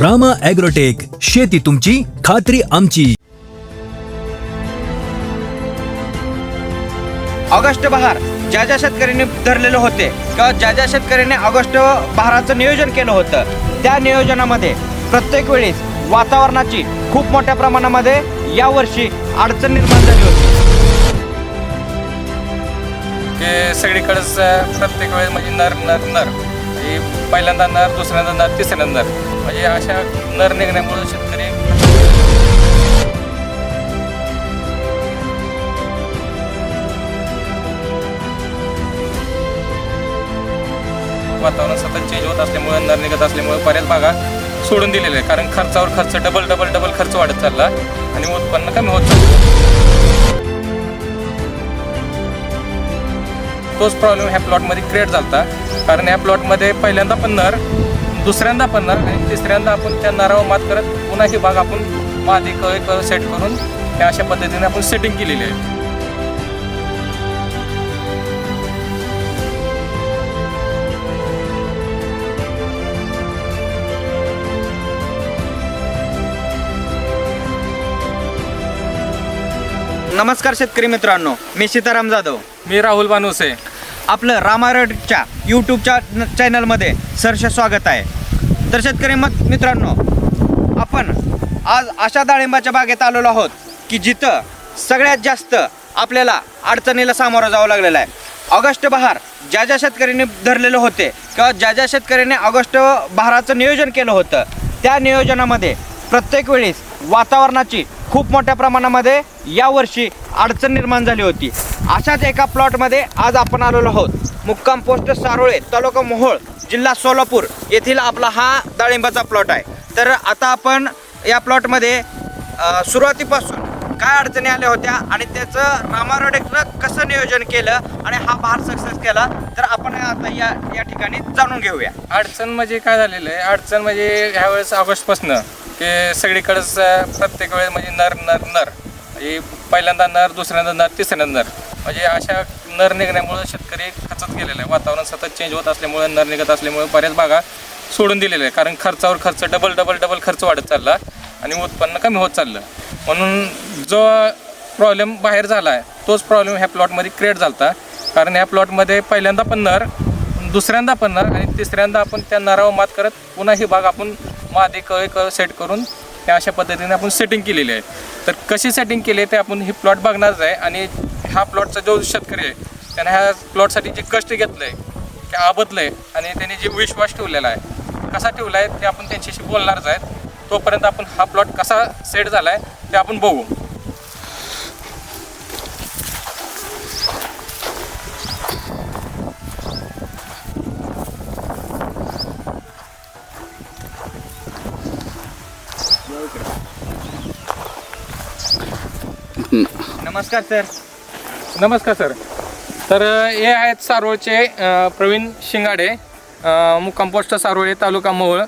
Rama agrotech शेती तुमची खात्री आमची. ऑगस्ट बहार. ज्या ज्या शेतकऱ्यांनी धरलेले होते किंवा ज्या ज्या शेतकऱ्यांनी ऑगस्ट बहाराचं नियोजन केलं होतं त्या नियोजनामध्ये प्रत्येक वेळेस वातावरणाची खूप मोठ्या प्रमाणामध्ये यावर्षी अडचण निर्माण झाली होती. की सगळीकडेच प्रत्येक वेळेस म्हणजे नर नर नर. म्हणजे पहिल्यांदा नर दुसऱ्यांदा नर तिसऱ्यांदा नर. म्हणजे अशा नर निघण्यामुळे शेतकरी वातावरण सतत चेंज होत असल्यामुळे नर निघत असल्यामुळे बऱ्याच भागा सोडून दिलेले आहे. कारण खर्चावर खर्च डबल डबल डबल खर्च वाढत चालला आणि उत्पन्न कमी होत चाललं. तोच प्रॉब्लेम ह्या प्लॉटमध्ये क्रिएट झाला कारण ह्या प्लॉटमध्ये पहिल्यांदा पण नर दुसऱ्यांदा पण नर आणि तिसऱ्यांदा आपण त्या नरावर मात करत पुन्हा ही बाग आपण मादी क सेट करून त्या अशा पद्धतीने आपण सेटिंग केलेली आहे. नमस्कार शेतकरी मित्रांनो मी सीताराम जाधव. मी राहुल बानुसे. आपलं रामारडच्या यूट्यूबच्या चॅनलमध्ये सरसे स्वागत आहे. तर शेतकरी मत मित्रांनो आपण आज अशा डाळिंबाच्या बागेत आलेलो आहोत की जिथं सगळ्यात जास्त आपल्याला अडचणीला सामोरं जावं लागलेलं आहे. ऑगस्ट बहार ज्या ज्या शेतकऱ्यांनी धरलेले होते किंवा ज्या ज्या शेतकऱ्यांनी ऑगस्ट बहाराचं नियोजन केलं होतं त्या नियोजनामध्ये प्रत्येक वेळेस वातावरणाची खूप मोठ्या प्रमाणामध्ये यावर्षी अडचण निर्माण झाली होती. अशाच एका प्लॉटमध्ये आज आपण आलेलो आहोत. मुक्काम पोस्ट सारोळे तालुका मोहोळ जिल्हा सोलापूर येथील आपला हा डाळिंबाचा प्लॉट आहे. तर आता आपण या प्लॉटमध्ये सुरुवातीपासून काय अडचणी आल्या होत्या आणि त्याचं रामारोडेकनं कसं नियोजन केलं आणि हा भार सक्सेस केला तर आपण आता या या ठिकाणी जाणून घेऊया. अडचण म्हणजे काय झालेलं आहे? अडचण म्हणजे ह्यावेळेस ऑगस्टपासनं की सगळीकडंच प्रत्येक वेळेस म्हणजे नर नर नर. म्हणजे पहिल्यांदा नर दुसऱ्यांदा नर तिसऱ्यांदा नर. म्हणजे अशा नर निघण्यामुळे शेतकरी खचत गेलेला आहे. वातावरण सतत चेंज होत असल्यामुळे नर निघत असल्यामुळे बऱ्याच भागा सोडून दिलेले आहे कारण खर्चावर खर्च डबल डबल डबल खर्च वाढत चालला आणि उत्पन्न कमी होत चाललं. म्हणून जो प्रॉब्लेम बाहेर झाला आहे तोच प्रॉब्लेम ह्या प्लॉटमध्ये क्रिएट झाला कारण ह्या प्लॉटमध्ये पहिल्यांदा पण नर दुसऱ्यांदा पण नर आणि तिसऱ्यांदा आपण त्या नरावर मात करत पुन्हा ही बाग आपण मादी कळे क सेट करून त्या अशा पद्धतीने आपण सेटिंग केलेली आहे. तर कशी सेटिंग केली आहे ते आपण ही प्लॉट बघणारच आहे आणि ह्या प्लॉटचा जो शेतकरी आहे त्याने ह्या प्लॉटसाठी जे कष्ट घेतलं आहे ते आबदलं आहे आणि त्याने जे विश्वास ठेवलेला आहे कसा ठेवला आहे ते आपण त्यांच्याशी बोलणारच आहेत तोपर्यंत आपण हा प्लॉट कसा सेट झाला आहे ते आपण बघू. नमस्कार सर. नमस्कार सर. तर हे आहेत सारोळचे प्रवीण शिंगाडे कंपोस्ट मुक्काम पोस्ट सारोळे तालुका मोहोळ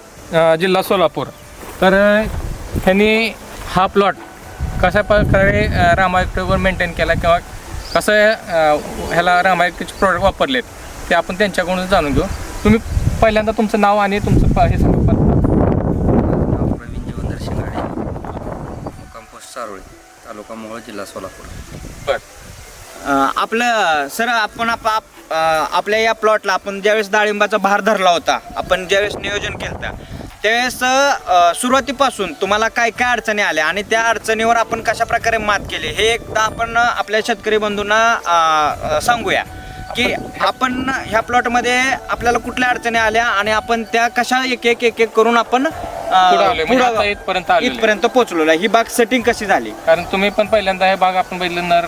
जिल्हा सोलापूर. तर ह्यांनी हा प्लॉट कशा प्रकारे रामायकवर मेंटेन केला किंवा कसं ह्याला रामायकचे प्रोडक्ट वापरलेत ते आपण त्यांच्याकडून जाणून घेऊ. तुम्ही पहिल्यांदा तुमचं नाव आणि तुमचं हे हे सांगा नाव प्रवीण जीवनधर शिंगाडे मुक्काम पोस्ट सारोळी तालुका मोहोळ जिल्हा सोलापूर. बरं. अ, आपलं सर आपण आप आप- अ, आपल्या या प्लॉटला आपण ज्यावेळेस डाळिंबाचा भार धरला होता आपण ज्यावेळेस नियोजन केलं होतं त्यावेळेस अ, सुरुवातीपासून तुम्हाला काय काय अडचणी आल्या आणि त्या अडचणीवर आपण कशा प्रकारे मात केली हे एकदा आपण आपल्या शेतकरी बंधूंना अ, अ, सांगूया. की आपण ह्या प्लॉटमध्ये आपल्याला कुठल्या अडचणी आल्या आणि आपण त्या कशा एक एक एक एक करून आपण अ, पुढं आलोय, म्हणजे पुढं- आता इथपर्यंत आलेलो आहे. इथपर्यंत पोहोचलेलो आहे. ही बाग सेटिंग कशी झाली? कारण तुम्ही पण पहिल्यांदा हे बाग आपण बघितलं नर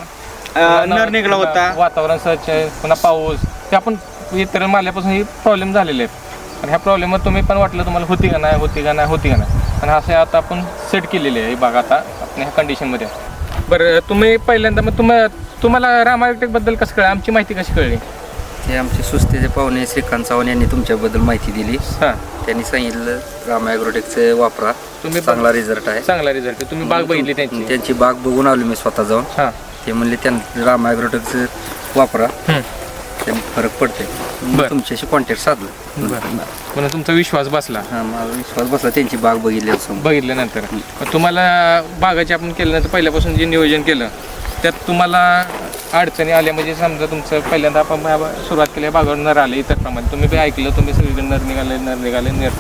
अ, नर निघला होता. वातावरण स्वच्छ आहे, पुन्हा पाऊस. ते आपण इतर मारल्यापासून ही प्रॉब्लेम झालेले आहेत आणि ह्या प्रॉब्लेमवर तुम्ही पण वाटलं तुम्हाला होती का नाही होती का नाही होती का नाही. आणि असे आता आपण सेट केलेली आहे ही बाग आता आपण ह्या कंडिशनमध्ये बरं तुम्ही पहिल्यांदा मग तुम तुम्हाला रामायटेकबद्दल कसं कळलं? आमची माहिती कशी कळली? हे आमचे सुस्तेचे पाहुणे श्रीकांत चव्हाण यांनी तुमच्याबद्दल माहिती दिली. हां. त्यांनी सांगितलं राम ॲग्रोटेकचे वापरा. तुम्ही चांगला रिझल्ट आहे. चांगला रिझल्ट आहे. तुम्ही बाग बघितली त्यांची. त्यांची बाग बघून आलो मी स्वतः जाऊन हां. ते म्हणले त्यां राम ॲग्रोटेकचं वापरा. त्यामुळे फरक पडते बरं. तुमच्याशी कॉन्टॅक्ट साधला. पण तुमचा विश्वास बसला. हा माझा विश्वास बसला. त्यांची बाग बघितली समोर. बघितल्यानंतर मग तुम्हाला बागाची आपण केल्यानंतर पहिल्यापासून जे नियोजन केलं त्यात तुम्हाला अडचणी आल्या? म्हणजे समजा तुमचं पहिल्यांदा आपण बा- सुरुवात केली बागावर नर आले इतर प्रमाणे तुम्ही बी ऐकलं तुम्ही सगळीकडे नर निघाले नर निघाले नर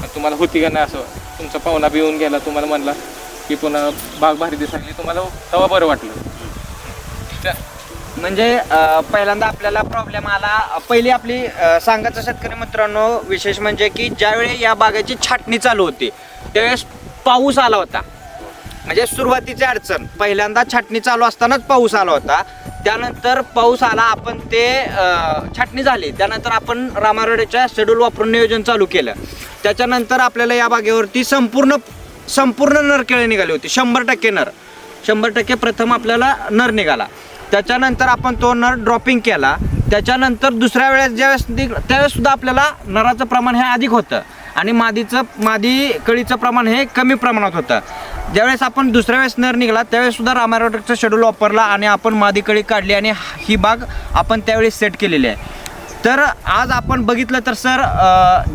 मग तुम्हाला होती का नाही असं? तुमचा पाहुणा बी येऊन गेला तुम्हाला म्हणला की पुन्हा बाग भारी दिसायली तुम्हाला तेव्हा बरं वाटलं. त्या- म्हणजे पहिल्यांदा आपल्याला प्रॉब्लेम आला. पहिली आपली सांगायचं शेतकरी मित्रांनो विशेष म्हणजे की ज्यावेळी या बागेची छाटणी चालू होती त्यावेळेस पाऊस आला होता. म्हणजे सुरुवातीची अडचण. पहिल्यांदा छाटणी चालू असतानाच पाऊस आला होता. त्यानंतर पाऊस आला आपण ते अं, छाटणी झाली. त्यानंतर आपण रामारोड्याच्या शेड्यूल वापरून नियोजन चालू केलं. त्याच्यानंतर आपल्याला या बागेवरती संपूर्ण संपूर्ण नरकेळे निघाली होती. शंभर टक्के नर. शंभर टक्के प्रथम आपल्याला नर निघाला. त्याच्यानंतर आपण तो नर ड्रॉपिंग केला. त्याच्यानंतर दुसऱ्या वेळेस ज्यावेळेस निघ- त्यावेळेस सुद्धा आपल्याला नराचं प्रमाण हे अधिक होतं. आणि मादीचं मादी कळीचं प्रमाण हे कमी प्रमाणात होतं. ज्यावेळेस आपण दुसऱ्या वेळेस नर निघाला त्यावेळेस सुद्धा रामारोटेकचं शेड्यूल वापरला आणि आपण मादी कळी काढली आणि ही बाग आपण त्यावेळेस सेट केलेली आहे. तर आज आपण बघितलं तर सर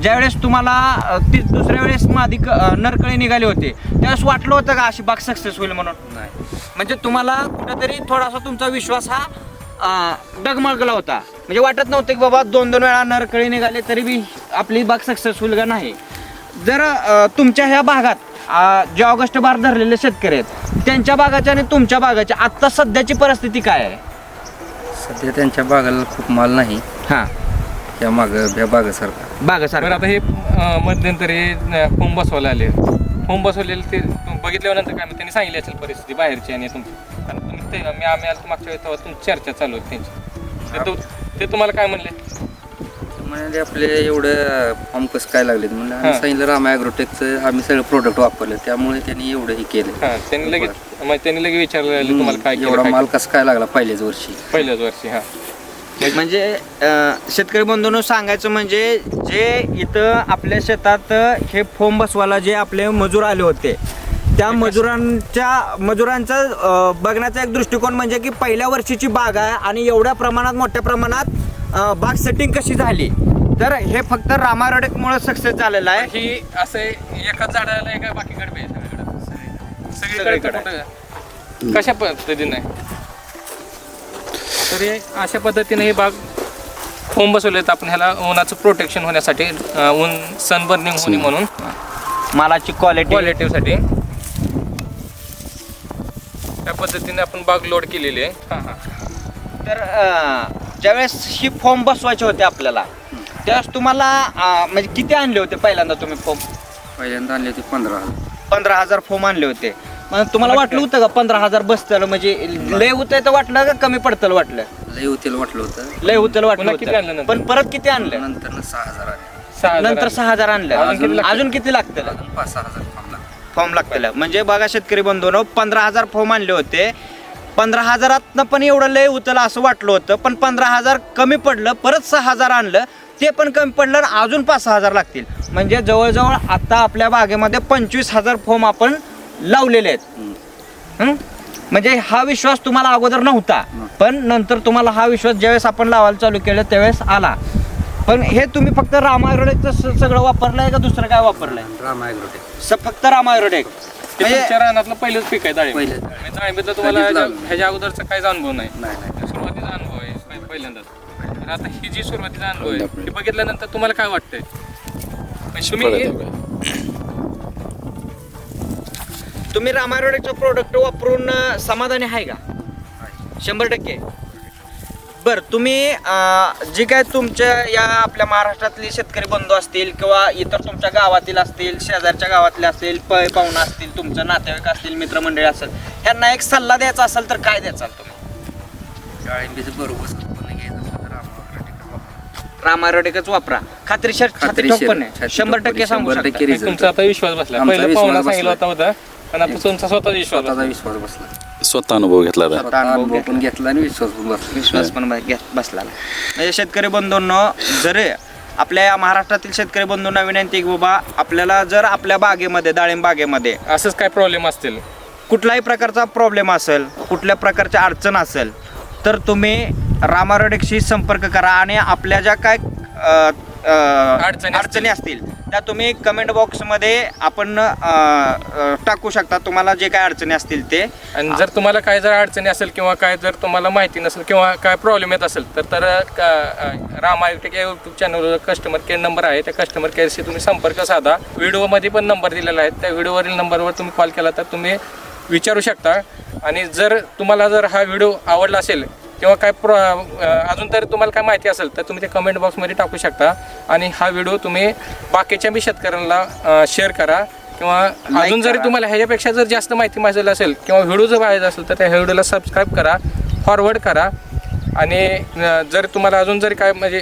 ज्यावेळेस तुम्हाला ती दुसऱ्या वेळेस मादी क- नरकळी निघाली होते त्यावेळेस वाटलं होतं का अशी बाग सक्सेस होईल म्हणून? नाही. म्हणजे तुम्हाला कुठेतरी थोडासा तुमचा विश्वास हा डगमगला होता. म्हणजे वाटत नव्हतं की बाबा दोन दोन वेळा नरकळी निघाले तरी बी आपली बाग सक्सेसफुल का नाही. जर तुमच्या ह्या भागात जे ऑगस्ट बार धरलेले शेतकरी आहेत त्यांच्या बागाच्या आणि तुमच्या बागाच्या आत्ता सध्याची परिस्थिती काय आहे? सध्या त्यांच्या बागाला खूप माल नाही. हां. त्या माग या बागासारखा. बरं बागासारखं आता हे अं, मध्यंतरी फॉर्म बसवायला आले फॉर्म बसवलेले ते बघितल्यानंतर काय मग त्यांनी सांगितली असेल परिस्थिती बाहेरची आणि तुमची. कारण तुम्ही ते मी आम्ही आलो मागच्या वेळेस तेव्हा तुमची चर्चा चालू होती त्यांची. ते तु- ते तुम्हाला काय म्हणले? म्हणजे आपले एवढं फॉर्म कसं काय लागले म्हणलं आम्ही हा. सांगितलं रामा ॲग्रोटेकचं आम्ही सगळं प्रोडक्ट वापरलं त्यामुळे त्यांनी एवढं हे केलं. हां त्यांनी लगेच मग त्यांनी लगेच विचारलं तुम्हाला काय केलं एवढा काय माल? कसं काय लागला पहिल्याच वर्षी? पहिल्याच वर्षी हां. म्हणजे अं, शेतकरी बंधूंनो सांगायचं म्हणजे जे इथं आपल्या शेतात हे फोम बसवायला जे आपले मजूर आले होते त्या मजुरांच्या मजुरांचा बघण्याचा एक दृष्टिकोन म्हणजे की पहिल्या वर्षीची बाग आहे आणि एवढ्या प्रमाणात मोठ्या प्रमाणात बाग सेटिंग कशी झाली? तर हे फक्त रामारडेकमुळे सक्सेस झालेलं आहे. ही असं एकाच झाडाला एका बाकीकडे सगळीकडे. कशा पद्धतीने? तर हे अशा पद्धतीने ही बाग फोम बसवलेत आपण ह्याला उन्हाचं प्रोटेक्शन होण्यासाठी ऊन सनबर्निंग होणे म्हणून. मालाची क्वालिटी क्वालिटीसाठी पद्धतीने आपण बाग लोड केलेली आहे. हां हां. तर अं, ज्यावेळेस ही फॉर्म बसवायचे होते आपल्याला त्यावेळेस तुम्हाला अं, म्हणजे किती आणले होते पहिल्यांदा तुम्ही फॉर्म पहिल्यांदा आणले होते पंधरा हजार. पंधरा हजार फॉर्म आणले होते. मग तुम्हाला वाटलं? होतं का पंधरा हजार बसतं म्हणजे लय होतंय तर वाटलं का कमी पडतं वाटलं? लय होतील वाटलं होतं. लय होतं वाटलं पुन्हा किती आणलं होतं नंतर? पण परत किती आणलं? नंतर सहा हजार आले सहा हजार नंतर आले. सहा हजार आणलं. अजून किती लागतं? अजून किती लागतं अजून पाच सहा हजार. फॉर्म लागतं म्हणजे बघा शेतकरी बंधूनो पंधरा हजार फॉर्म आणले होते. पंधरा हजारातनं पण एवढं लय उतलं असं वाटलं होतं पण पंधरा हजार कमी पडलं परत सहा हजार आणलं ते पण कमी पडलं आणि अजून पाच सहा हजार लागतील. म्हणजे जवळजवळ आता आपल्या बागेमध्ये पंचवीस हजार फॉर्म आपण लावलेले आहेत? म्हणजे हा विश्वास तुम्हाला अगोदर नव्हता पण नंतर तुम्हाला हा विश्वास ज्यावेळेस आपण लावायला चालू केलं त्यावेळेस आला. पण हे तुम्ही फक्त रामायरोडेकचं स- सगळं वापरलंय का दुसरं काय वापरलंय? रामा ॲग्रोटेक स- फक्त रामायरोडेक ते म्हणजे तुमच्या रानातलं पहिलंच पीक आहे डाळिंब. पहिलं. म्हणजे डाळिंबीतलं तुम्हाला कधीच ह्याच्या लावलं. ह्याच्या अगोदरचा काहीच अनुभव नाही. नाही नाही. सुरुवातीचा अनुभव आहे पहि- पहिल्यांदाच. तर आता ही जी सुरुवातीचा अनुभव आहे हे बघितल्यानंतर तुम्हाला काय वाटतंय? म्हणजे तुम्ही तुम्ही रामायरोडेकचं प्रोडक्ट वापरून अं, समाधानी आहे का? शंभर टक्के. बर तुम्ही अं, जे काय तुमच्या या आपल्या महाराष्ट्रातले शेतकरी बंधू असतील किंवा इतर तुमच्या गावातील असतील शेजारच्या गावातले असतील पै पाहुणा असतील तुमचं नातेवाईक असतील मित्रमंडळी असेल ह्यांना एक सल्ला द्यायचा असेल तर काय द्याचाल तुम्ही? डाळिंबीचं बरोबर उत्पन्न घ्यायचं असलं तर रामा ॲग्रोटेकच वापरा. रामायरोडेकच वापरा. खात्रीशीर छाती खात्रीशीर, पण आहे शंभर टक्के सांगू शंभर शकता. तुमचा आता विश्वास बसला. आमचा पहिलं विश्वास पाहुणा बसला. सांगितलं होता होता पण आता तुमचा स्वतःचा विश्वास स्वतःचा बसला. विश्वास बसला. स्वतः अनुभव घेतला स्वतः अनुभव पण घेतला आणि विश्वास पण बसला. विश्वास पण घ्या- बसला. म्हणजे शेतकरी बंधूंनो जर आपल्या या महाराष्ट्रातील शेतकरी बंधूंना विनंती आहे की बाबा आपल्याला जर आपल्या बागेमध्ये डाळिंब बागेमध्ये असंच काय प्रॉब्लेम असतील कुठल्याही प्रकारचा प्रॉब्लेम असेल कुठल्या प्रकारची अडचण असेल तर तुम्ही रामारोडेकशी संपर्क करा आणि आपल्या ज्या काय अ, अडचणी अडचणी असतील. त्या तुम्ही कमेंट बॉक्समध्ये आपण अ, अ, टाकू शकता. तुम्हाला जे काय अडचणी असतील ते. आणि जर तुम्हाला काय जर अडचणी असेल किंवा काय जर तुम्हाला माहिती नसेल किंवा काय प्रॉब्लेम येत असेल तर तर रामायटेक या यूट्यूब चॅनलवर कस्टमर केअर नंबर आहे. त्या कस्टमर केअरशी तुम्ही संपर्क साधा. व्हिडिओमध्ये पण नंबर दिलेला आहे. त्या व्हिडिओवरील नंबरवर तुम्ही कॉल केला तर तुम्ही विचारू शकता. आणि जर तुम्हाला जर हा व्हिडिओ आवडला असेल किंवा काय प्र अजून तर तुम्हाला काय माहिती असेल तर तुम्ही ते कमेंट बॉक्समध्ये टाकू शकता. आणि हा व्हिडिओ तुम्ही बाकीच्या बी शेतकऱ्यांना शेअर करा. किंवा अजून जरी. तुम्हाला ह्याच्यापेक्षा जर जास्त माहिती माहिती असेल किंवा व्हिडिओ जर पाहायचा असेल तर त्या व्हिडिओला सबस्क्राईब करा फॉरवर्ड करा. आणि जर तुम्हाला अजून जरी काय म्हणजे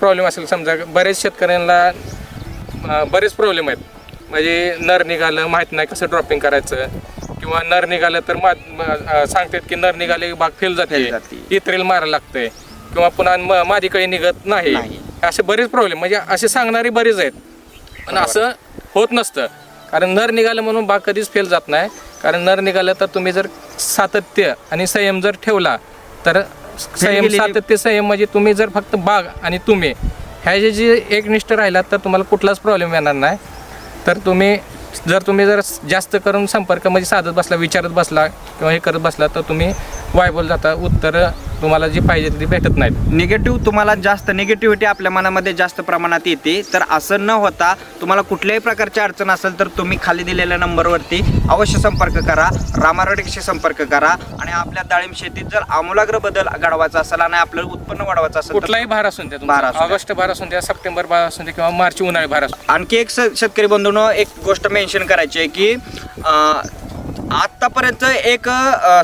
प्रॉब्लेम असेल समजा बरेच शेतकऱ्यांना बरेच प्रॉब्लेम आहेत. म्हणजे नर निघालं माहीत नाही कसं ड्रॉपिंग करायचं. किंवा नर निघालं तर मा म- अं, सांगतात की नर निघाले की बाग फेल Fail जाते. जाते. इत्रेल मारायला लागतंय किंवा पुन्हा म- मादीकडे निघत नाही. नाही. असे बरेच प्रॉब्लेम म्हणजे असे सांगणारे बरेच आहेत. पण असं होत नसतं. कारण नर निघालं म्हणून बाग कधीच फेल जात नाही. कारण नर निघालं तर तुम्ही जर सातत्य आणि संयम जर ठेवला तर संयम गेलेली- सातत्य संयम म्हणजे तुम्ही जर फक्त बाग आणि तुम्ही ह्याचे जे एकनिष्ठ राहिलात तर तुम्हाला कुठलाच प्रॉब्लेम येणार नाही. तर तुम्ही जर तुम्ही जर जास्त करून संपर्क म्हणजे साधत बसला विचारत बसला किंवा हे करत बसला तर तुम्ही वायबल जाता. उत्तर तुम्हाला जी पाहिजे ती भेटत नाहीत. निगेटिव्ह तुम्हाला जास्त निगेटिव्हिटी आपल्या मनामध्ये जास्त प्रमाणात येते. तर असं न होता तुम्हाला कुठल्याही प्रकारची अडचण असेल तर तुम्ही खाली दिलेल्या नंबरवरती अवश्य संपर्क करा. रामारोडेकशी संपर्क करा. आणि आपल्या डाळिंब शेतीत जर आमूलाग्र बदल घडवायचा असेल आणि आपलं उत्पन्न वाढवायचं असेल तर कुठलाही भार असून द्या भार तुमचा. असून द्या. ऑगस्ट भार असून द्या सप्टेंबर भार असून द्या किंवा मार्च उन्हाळी भार असून आणखी एक स- शेतकरी बंधूंनो एक गोष्ट मेन्शन करायची आहे की अं, आत्तापर्यंत एक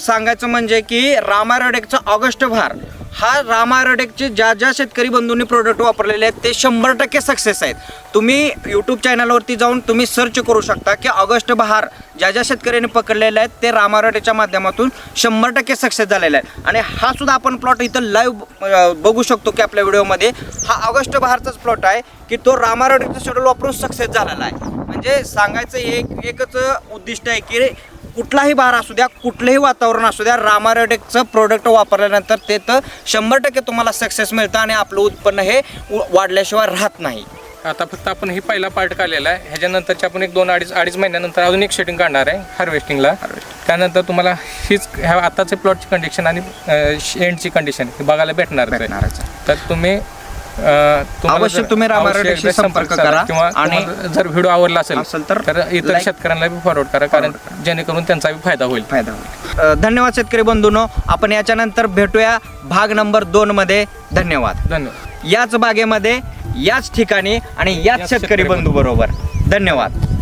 सांगायचं म्हणजे की रामारोडेकचा ऑगस्ट भार हा रामारोडेकचे ज्या ज्या शेतकरी बंधूंनी प्रोडक्ट वापरलेले आहेत ते शंभर टक्के सक्सेस आहेत. तुम्ही यूट्यूब चॅनलवरती जाऊन तुम्ही सर्च करू शकता की ऑगस्ट बहार ज्या ज्या शेतकऱ्यांनी पकडलेले आहेत ते रामारोडेच्या माध्यमातून शंभर टक्के सक्सेस झालेला आहे आणि हा सुद्धा आपण प्लॉट इथं लाईव्ह बघू शकतो की आपल्या व्हिडिओमध्ये. हा ऑगस्ट बहारचाच प्लॉट आहे की तो रामारोडेचा शेड्यूल वापरून सक्सेस झालेला आहे. म्हणजे सांगायचं एक एकच उद्दिष्ट आहे की कुठलाही बहार असू द्या कुठलंही वातावरण असू द्या रामारोडेकचं प्रोडक्ट वापरल्यानंतर ते तर शंभर टक्के तुम्हाला सक्सेस मिळतं आणि आपलं उत्पन्न हे वाढल्याशिवाय राहत नाही. आता फक्त आपण ही पहिला पार्ट काढलेला आहे. ह्याच्यानंतरच्या आपण एक दोन अडीच अडीच महिन्यानंतर अजून एक शेटिंग काढणार आहे हार्वेस्टिंगला त्यानंतर तुम्हाला हीच ह्या आताचे प्लॉटची कंडिशन आणि एंडची कंडिशन ही बघायला भेटणार तर तुम्ही जर- तुम्ही रामा रेड्डीशी संपर्क करा किंवा आणि- जर व्हिडिओ आवडला असेल असेल तर तर इतर शेतकऱ्यांना बी फॉरवर्ड करा कारण जेणेकरून त्यांचाही फायदा होईल. फायदा होईल. धन्यवाद शेतकरी बंधूंनो. आपण याच्यानंतर भेटूया भाग नंबर दोन मध्ये. धन्यवाद. धन्यवाद. याच बागेमध्ये याच ठिकाणी आणि याच शेतकरी बंधू बरोबर. धन्यवाद.